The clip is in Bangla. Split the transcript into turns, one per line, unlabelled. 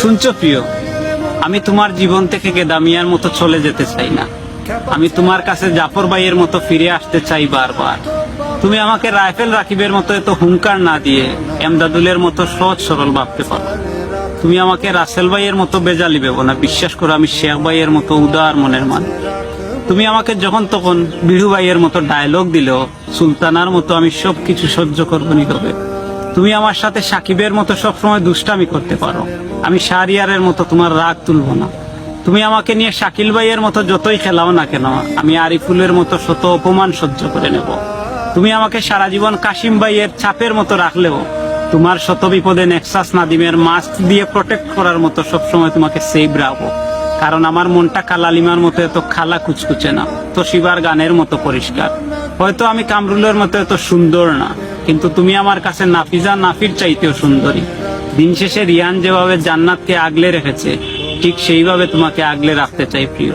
শুনছো প্রিয়, আমি তোমার জীবন থেকে গেদামিয়ার মতো চলে যেতে চাই না। আমি তোমার কাছে জাফর ভাইয়ের মতো ফিরে আসতে চাই বারবার। তুমি আমাকে রাইফেল রাকিবের মতো এত হুঙ্কার না দিয়ে এমদাদুলের মতো সহজ সরল ভাবতে পারো। তুমি আমাকে রাসেল ভাইয়ের মতো বেজালি ভেবো না, বিশ্বাস করো আমি শেখ ভাইয়ের মতো উদার মনের মানুষ। তুমি আমাকে যখন তখন বিহু ভাইয়ের মতো ডায়লগ দিলেও সুলতানার মতো আমি সব কিছু সহ্য করব নীরবে তুমি আমার সাথে সাকিবের মতো সবসময় দুষ্টামি করতে পারো। আমি শাহরিয়ারের মতো তোমার রাগ তুলবো না। তুমি আমাকে নিয়ে শাকিল ভাইয়ের মতো যতই খেলাও না কেন, আমি আরিফুলের মতো শত অপমান সহ্য করে নেব। তুমি আমাকে সারা জীবন কাশিম ভাইয়ের চাপের মতো রাখলেও, তোমার শত বিপদে নেক্সাস নাদিমের মাস্ক দিয়ে প্রোটেক্ট করার মতো সবসময় তোমাকে সেভ রাখব। কারণ আমার মনটা কালালিমার মতো এত খালা কুচকুচে না, তো শিবার গানের মতো পরিষ্কার। হয়তো আমি কামরুলের মতো এত সুন্দর না। কিন্তু তুমি আমার কাছে নাফিজা নাফির চাইতেও সুন্দরী। দিন শেষে রিয়ান যেভাবে জান্নাতকে আগলে রেখেছে, ঠিক সেইভাবে তোমাকে আগলে রাখতে চাই প্রিয়।